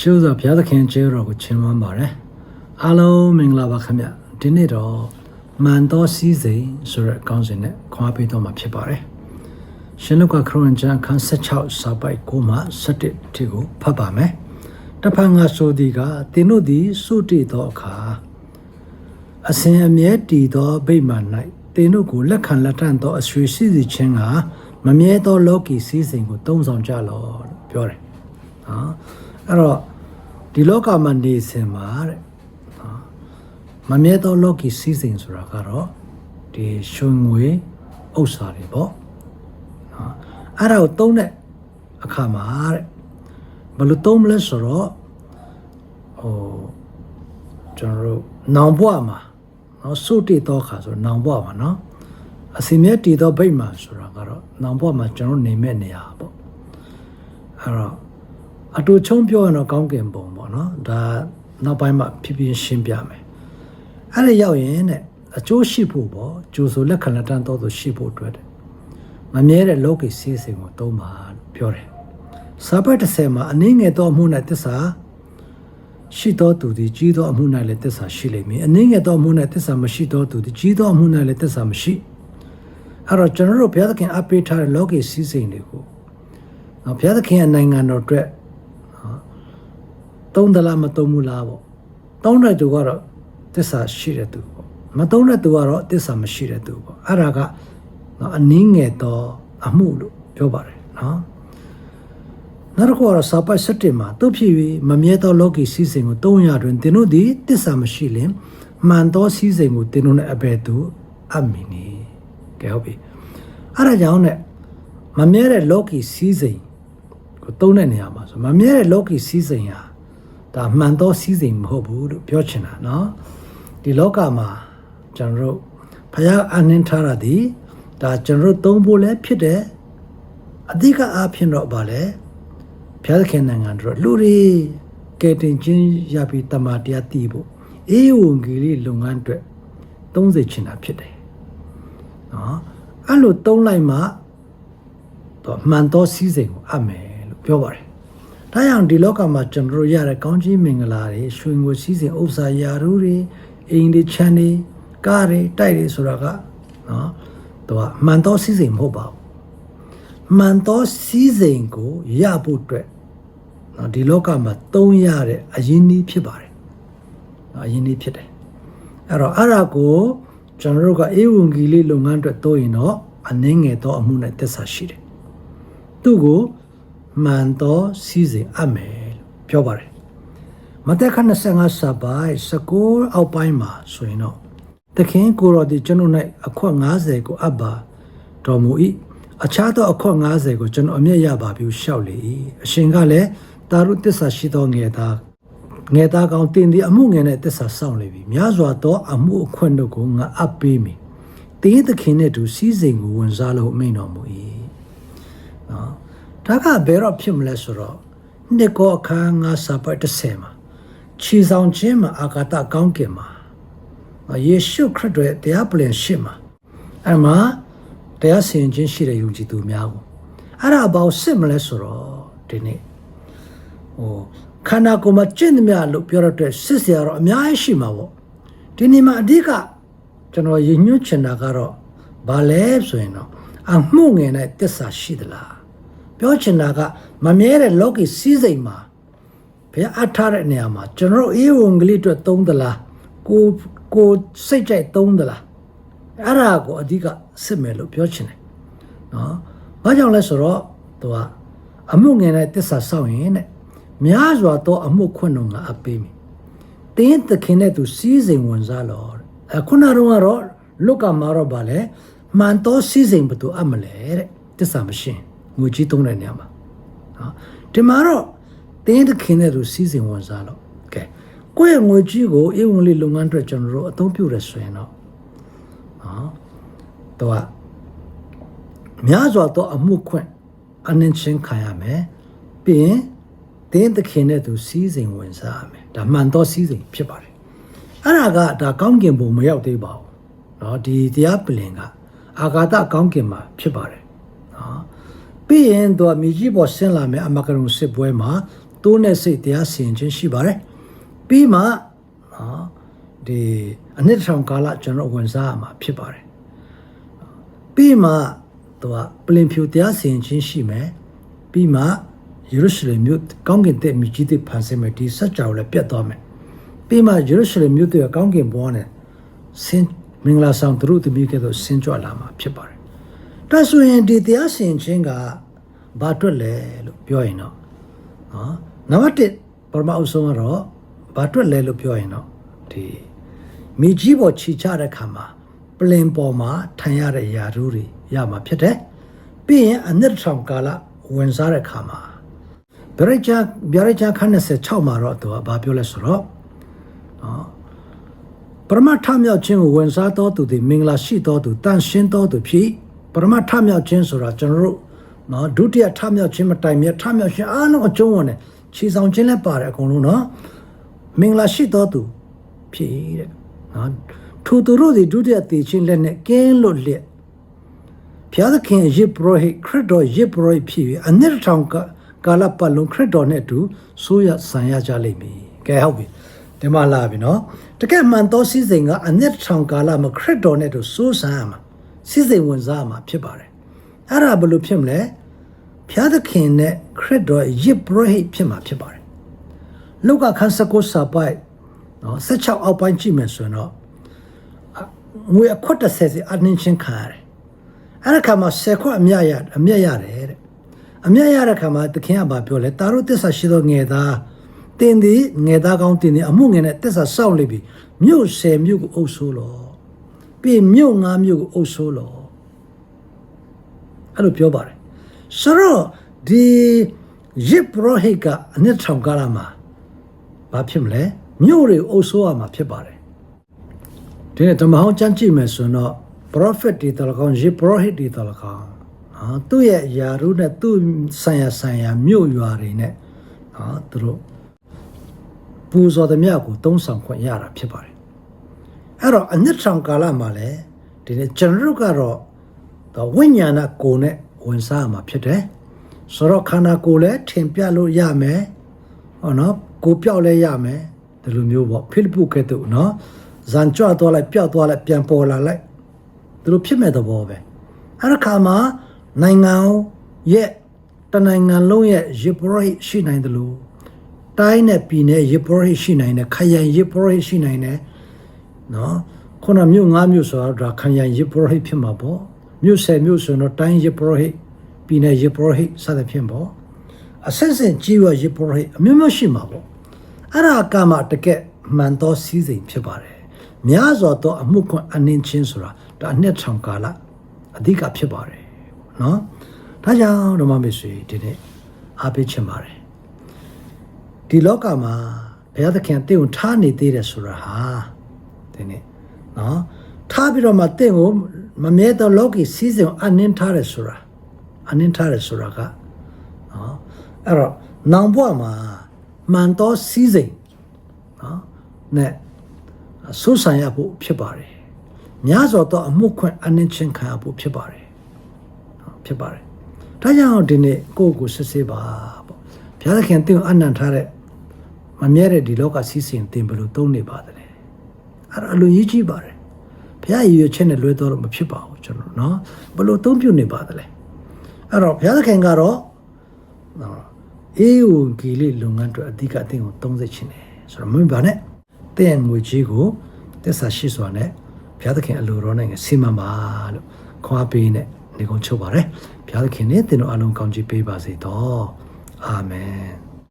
ရှုစွာဘုရားသခင်ကျေးတော်ကိုချီးမွမ်းပါတယ်အားလုံးမင်္ဂလာပါခင်ဗျဒီနေ့တော့မန်တော်စည်းစိမ်ဆိုတဲ့အကောင်းစဉ်နဲ့ခွာပေးတော့မှာဖြစ်ပါတယ်ရှင်လုကာခရစ်ဝင်ကျမ်းအခန်း16စာပိုက်9မှ17ထိကိုဖတ်ပါမယ်တဖန်ငါဆိုသည်ကသင်တို့သည်စုတည်သောအခါအစဉ်အမြဲတည်သောဗိမာန်၌သင်တို့ကိုလက်ခံလက်ထံသောအဆွေရှိစီခြင်းကမမြဲသောလောကီစည်းစိမ်ကိုတုံးဆောင်ကြလော့လို့ပြောတယ်နော် အဲ့တော့ဒီလောကမှာနေစဉ်မှာတဲ့နော်မမြဲသောလောကီစည်းစိမ်ဆိုတာကတော့ဒီရွှေငွေဥစ္စာတွေပေါ့နော်အဲ့ဒါကိုတုံးတဲ့အခါမှာတဲ့ဘယ်လိုတုံးမလဲဆိုတော့ဟိုကျွန်တော်တို့နောင်ဘွားမှာနော်စုတည်သောအခါဆိုတော့နောင်ဘွားမှာနော်အစီမြဲတည်သောဗိတ်မှာဆိုတာကတော့နောင်ဘွားမှာကျွန်တော်တို့နေမဲ့နေရာပေါ့အဲ့တော့ အတူချုံပြောရင်တော့ကောင်းကင်ဘုံပေါ့နော်ဒါနောက်ပိုင်းမှာဖြစ်ဖြစ်ရှင်းပြမယ်အဲ့ဒါရောက်ရင်တဲ့အကျိုးရှိဖို့ပေါ့ကျိုးဆိုလက်ခံလက်တန်းတော်သူရှိဖို့အတွက်တဲ့မမြဲတဲ့လောကီစီးစိမ်ကိုသုံးပါလို့ပြောတယ်စာပတ်30မှာအနည်းငယ်သောအမှုနဲ့တစ္ဆာရှိသောသူသည်ကြီးသောအမှု၌လည်းတစ္ဆာရှိလိမ့်မည်အနည်းငယ်သောအမှုနဲ့တစ္ဆာမရှိသောသူသည်ကြီးသောအမှု၌လည်းတစ္ဆာမရှိအဲ့တော့ကျွန်တော်တို့ဘုရားသခင်အပေးထားတဲ့လောကီစီးစိမ်တွေကိုနော်ဘုရားသခင်ရဲ့နိုင်ငံတော်အတွက်နော် သုံးသလားမသုံးဘူးလားပေါ့သုံးတဲ့သူကတော့တစ္ဆာရှိတဲ့သူပေါ့မသုံးတဲ့သူကတော့တစ္ဆာမရှိတဲ့သူပေါ့အဲ့ဒါကနော်အနည်းငယ်သောအမှုလို့ပြောပါတယ်နော်နောက်တစ်ခုကတော့စာပတ်7မှာသူဖြစ်၍မမြဲသောလောကီစည်းစိမ်ကို300တွင်သင်တို့သည်တစ္ဆာမရှိလင်မှန်သောစည်းစိမ်ကိုသင်တို့နဲ့အဘယ်သူအမီနီကဲဟုတ်ပြီအဲ့ဒါကြောင့် ਨੇ မမြဲတဲ့လောကီစည်းစိမ်ကိုသုံးတဲ့နေရာမှာဆိုမမြဲတဲ့လောကီစည်းစိမ်ဟာ ဒါမှန်သောစည်းစိမ်မဟုတ်ဘူးလို့ပြောချင်တာเนาะဒီလောကမှာကျွန်တော်တို့ဖယားအနှင်းထားတာဒီဒါကျွန်တော်တို့သုံးဖို့လည်းဖြစ်တယ်အဓိကအားဖြင့်တော့ဗာလဲဘုရားသခင်နိုင်ငံတို့လူတွေကဲတင်ချင်းရပြီးတမန်တရားတည်ဖို့အေးဝန်ကြီးလေးလုပ်ငန်းအတွက်30ချင်တာဖြစ်တယ်နော်အဲ့လိုသုံးလိုက်မှတော့မှန်သောစည်းစိမ်ကိုအပ်မယ်လို့ပြောပါတယ်။ ဒါကြောင့်ဒီလောကမှာကျွန်တော်တို့ရတဲ့ကောင်းကြီးမင်္ဂလာတွေရွှေငွေစည်းစိမ်ဥစ္စာယာရုတွေအိမ်တွေခြံတွေကားတွေတိုက်တွေဆိုတာကနော်တော့မှန်သောစည်းစိမ်မဟုတ်ပါဘူး။မှန်သောစည်းစိမ်ကိုရဖို့အတွက်နော်ဒီလောကမှာသုံးရတဲ့အရင်းအနှီးဖြစ်ပါတယ်။နော်အရင်းအနှီးဖြစ်တယ်။အဲ့တော့အဲ့ဒါကိုကျွန်တော်တို့ကအေဝံဂေလိလုပ်ငန်းအတွက်တိုးရင်တော့အနှင်းငယ်သောအမှုနဲ့သက်ဆိုင်ရှိတယ်။သူ့ကို မှန်သောစီစဉ်အပ်မယ်လို့ပြောပါတယ်။မသက်ခ25စာပိုင်19အောက်ပိုင်းမှာဆိုရင်တော့သခင်ကိုတော်ဒီကျွန်တော်၌အခွက်90ကိုအပ်ပါတော်မူ၏အခြားသောအခွက်90ကိုကျွန်တော်အမျက်ရပါပြီရှောက်လေ၏အရှင်ကလည်းတာရုတစ္ဆာရှိသောငယ်သားငယ်သားကောင်တင်ဒီအမှုငယ်နဲ့တစ္ဆာစောင့်လေပြီများစွာသောအမှုအခွင့်တို့ကိုငါအပ်ပေးမည်တင်းသခင်နဲ့တူစီးစိမ်ကိုဝင်စားလို့အမိန်တော်မူ၏နော် ဒါကဘယ်တော့ဖြစ်မလဲဆိုတော့နှစ်ကောအခါငါစာပတ်30မှာခြေဆောင်ခြင်းမှာအာဂတကောင်းကင်မှာယေရှုခရစ်တော်ရဲ့တရားပလင်ရှစ်မှာအဲ့မှာတရားစင်ခြင်းရှိတဲ့ယုံကြည်သူများကိုအဲ့ဒါဘာလို့စစ်မလဲဆိုတော့ဒီနေ့ဟိုခန္ဓာကိုယ်မှာကျင့်သမျှလို့ပြောရတဲ့စစ်စရာတော့အများကြီးရှိမှာပေါ့ဒီနေ့မှာအဓိကကျွန်တော်ရည်ညွှန်းချင်တာကတော့ဘာလဲဆိုရင်တော့အမှုငယ်နဲ့တစ္ဆာရှိသလား ပြောချင်တာကမမြဲတဲ့လောကီစည်းစိမ်မှာဘယ်အထားတဲ့နေရာမှာကျွန်တော်အေဝံဂေလိအတွက်သုံးသလားကိုကိုစိတ်ကြိုက်သုံးသလားအဲ့ဒါကိုအဓိကစစ်မယ်လို့ပြောချင်တယ်နော်ဘာကြောင့်လဲဆိုတော့သူကအမှုငယ်နဲ့တစ္ဆာစောင့်ရင်တဲ့များစွာသောအမှုခွင့်တော်ကအပ်ပေးမိတင်းသခင်နဲ့သူစီးစိမ်ဝင်စားလို့အခုနတော့ကတော့လုကမှာတော့ဗာလဲမှန်သောစီးစိမ်ဘသူအပ်မလဲတဲ့တစ္ဆာမရှင်း ငွေကြီးသုံးတဲ့နေရာမှာနော်ဒီမှာတော့တင်းသခင်နဲ့သူစီးစိမ်ဝင်စားလို့ကဲကိုယ့်ရဲ့ငွေကြီးကိုအေဝံလေးလုပ်ငန်းအတွက်ကျွန်တော်တို့အသုံးပြုရဆိုရင်တော့နော်တော့များစွာသောအမှုခွင့်အနှင်းချင်းခံရမယ်ပြီးရင်တင်းသခင်နဲ့သူစီးစိမ်ဝင်စားရမယ်ဒါမှန်တော့စီးစိမ်ဖြစ်ပါတယ်အဲ့ဒါကဒါကောင်းကင်ဘုံမရောက်သေးပါဘူးเนาะဒီတရားပလင်ကအာဂါတကောင်းကင်မှာဖြစ်ပါတယ်เนาะ ပြီးရင်သူကမြေကြီးပေါ်ဆင်းလာမယ်အမကရုံစစ်ပွဲမှာတိုးနဲ့စိတ်တရားစီရင်ခြင်းရှိပါတယ်ပြီးမှနော်ဒီအနှစ်တစ်ထောင်ကာလကျွန်တော်ဝင်စားရမှာဖြစ်ပါတယ်ပြီးမှသူကပလင်ဖြူတရားစီရင်ခြင်းရှိမယ်ပြီးမှယေရုရှလင်မြို့ကောင်းကင်တဲ့မြကြီးတဲ့ဖန်ဆင်းမယ်ဒီစัจ java လည်းပြတ်သွားမယ်ပြီးမှယေရုရှလင်မြို့တဲ့ကောင်းကင်ဘဝနဲ့ဆင်းမင်္ဂလာဆောင်သူတို့သမီးကဲ့သို့ဆင်းကြွလာမှာဖြစ်ပါတယ် ဒါဆိုရင်ဒီတရားစီရင်ခြင်းကဘာအတွက်လဲလို့ပြောရင်တော့နော်နံပါတ်1ပရမအုပ်ဆုံးကတော့ဘာအတွက်လဲလို့ပြောရင်တော့ဒီမိကြီးပေါ်ခြိချတဲ့ခါမှာပလင်ပေါ်မှာထိုင်ရတဲ့ယာရုတွေရမှာဖြစ်တယ်ပြီးရင်အနှစ်တစ်ထောင်ကာလဝင်စားတဲ့ခါမှာဗရိချာဗရိချာခန်း26မှာတော့သူကဘာပြောလဲဆိုတော့နော်ပရမထမြောက်ခြင်းကိုဝင်စားတော်သူသည်မင်္ဂလာရှိတော်သူတန်ရှင်းတော်သူဖြစ် ပရမထမြောက်ခြင်းဆိုတာကျွန်တော်တို့နော်ဒုတိယထမြောက်ခြင်းမတိုင်မြတ်ထမြောက်ခြင်းအားလုံးအကျုံးဝင်တယ်ခြေဆောင်ခြင်းလည်းပါတယ်အကုန်လုံးနော်မင်္ဂလာရှိတော်သူဖြစ်တဲ့နော်ထိုသူတို့သည်ဒုတိယတည်ခြင်းလက်နဲ့ကင်းလွတ်လျက်ဘုရားသခင်ယေဘရဟိခရစ်တော်ယေဘရဟိဖြစ်ပြီးအနှစ်တစ်ထောင်ကကာလပတ်လုံးခရစ်တော်နဲ့အတူဆိုးရဆံရကြလိမ့်မည်ကဲဟုတ်ပြီဒီမှာလာပြီနော်တကယ်မှန်သောစည်းစိမ်ကအနှစ်တစ်ထောင်ကာလမှာခရစ်တော်နဲ့အတူဆိုးဆံရမှာ စည်းစိမ်ဝင်စားရမှာဖြစ်ပါတယ်အဲ့ဒါဘယ်လိုဖြစ်မလဲဘုရားသခင်နဲ့ခရစ်တော်ယေဘရဟိဖြစ်မှာဖြစ်ပါတယ်လုကာခန်းစကုစာပိုက်နော်16အောက်ပိုင်းကြည့်မယ်ဆိုရင်တော့ငွေအခွတ်30စီအနှင်းချင်းခံရတယ်အဲ့ဒါခါမှာ10ခွတ်အမြတ်ရအမြတ်ရတယ်တဲ့အမြတ်ရတဲ့ခါမှာသခင်ကဘာပြောလဲတာတို့တစ္ဆာရှိသောငယ်သားတင်သည်ငယ်သားကောင်းတင်သည်အမှုငယ်နဲ့တစ္ဆာစောင့်လိပြီမြို့10မြို့ကိုအုပ်ဆိုးလော ပြီးမြို့9မြို့ကိုအုပ်ဆိုးလောအဲ့လိုပြောပါတယ်ဆိုတော့ဒီယစ်ပရောဟိတ်ကအနှစ်ထောင်ကာလမှာဘာဖြစ်မလဲမြို့တွေအုပ်ဆိုးရမှာဖြစ်ပါတယ်ဒီနေ့ဓမ္မဟောင်းကျမ်းကြည့်မယ်ဆိုတော့ prophet တွေတလကောင်ယစ်ပရောဟိတ်တွေတလကောင်ဟာသူ့ရဲ့ယာရုနဲ့သူ့ဆိုင်ရာဆိုင်ရာမြို့ရွာတွေနဲ့ဟာသူတို့ပူဇော်သည်မြတ်ကိုသုံးဆောင်ခွင့်ရတာဖြစ်ပါတယ် အဲ့တော့အနှစ်ထောင်ကာလမှာလည်းဒီနေ့ကျွန်တော်တို့ကတော့တော့ဝိညာဏကိုယ်နဲ့ဝင်စားရမှာဖြစ်တယ်ဆိုတော့ခန္ဓာကိုယ်လည်းထင်ပြလို့ရမယ်ဟောနော်ကိုယ်ပြောက်လည်းရမယ်ဒီလိုမျိုးပေါ့ဖိလိပ္ပုကဲ့သို့နော်ဇန်ကြွသွားလိုက်ပြောက်သွားလိုက်ပြန်ပေါ်လာလိုက်ဒီလိုဖြစ်မဲ့သဘောပဲအဲ့ဒီခါမှာနိုင်ငံရဲ့တနိုင်ငံလုံးရဲ့ယေဘရဟိရှိနိုင်တယ်လို့တိုင်းနဲ့ပြည်နယ်ယေဘရဟိရှိနိုင်တယ်ခရိုင်ယေဘရဟိရှိနိုင်တယ် နော်ခုနမြို့၅မြို့ဆိုတော့ဒါခရိုင်ယေဘရဟိဖြစ်မှာပေါ့မြို့၁၀မြို့ဆိုတော့တိုင်းယေဘရဟိပြည်နယ်ယေဘရဟိစသဖြင့်ပေါ့အဆက်ဆက်ကြီးရယေဘရဟိအမျိုးမျိုးရှိမှာပေါ့အဲ့ဒါကမှတကက်မှန်သောစည်းစိမ်ဖြစ်ပါတယ်များစွာသောအမှုခွင့်အနှင်းချင်းဆိုတာဒါအနှစ်ထောင်ကာလအဓိကဖြစ်ပါတယ်နော်ဒါကြောင့်ဓမ္မမစ္စည်းဒီနေ့အားပေးချင်ပါတယ်ဒီလောကမှာဘုရားသခင်တင့်ကိုထားနေသေးတယ်ဆိုတာဟာ ဒီနေ့နော်ထားပြီးတော့မှတင့်ကိုမမြဲသောလောကီစီးစိမ်အနှင်းထားတယ်ဆိုတာအနှင်းထားတယ်ဆိုတာကနော်အဲ့တော့နောင်ဘဝမှာမှန်သောစီးစိမ်နော်နဲ့ဆူဆန်ရဖို့ဖြစ်ပါတယ်များစွာသောအမှုခွင့်အနှင်းချင်းခံရဖို့ဖြစ်ပါတယ်ဖြစ်ပါတယ်ဒါကြောင့်ဒီနေ့ကိုယ့်ကိုစစ်ဆေးပါပေါ့ဘုရားသခင်တင့်ကိုအနံ့ထားတဲ့မမြဲတဲ့ဒီလောကစီးစိမ်တင်ဘယ်လိုသုံးနေပါသလဲ အဲ့ဒါအလိုကြီးကြီးပါတယ်ဘုရားရည်ရွယ်ချက်နဲ့လွဲတော့မဖြစ်ပါဘူးကျွန်တော်နော်ဘယ်လိုသုံးပြုနေပါသလဲအဲ့တော့ဘုရားသခင်ကတော့နော်အေးဝင်ကလေးလုပ်ငန်းတွေအဓိကအသင်ကိုသုံးစေချင်တယ်ဆိုတော့မင်းပါနဲ့တဲ့ငွေကြီးကိုတက်ဆာရှိစွာနဲ့ဘုရားသခင်အလိုတော်နဲ့စီမံပါလို့ခွာပေးနဲ့နေကုန်ချုပ်ပါတယ်ဘုရားသခင်နဲ့သင်တို့အလုံးကောင်းချီးပေးပါစေတော့အာမင်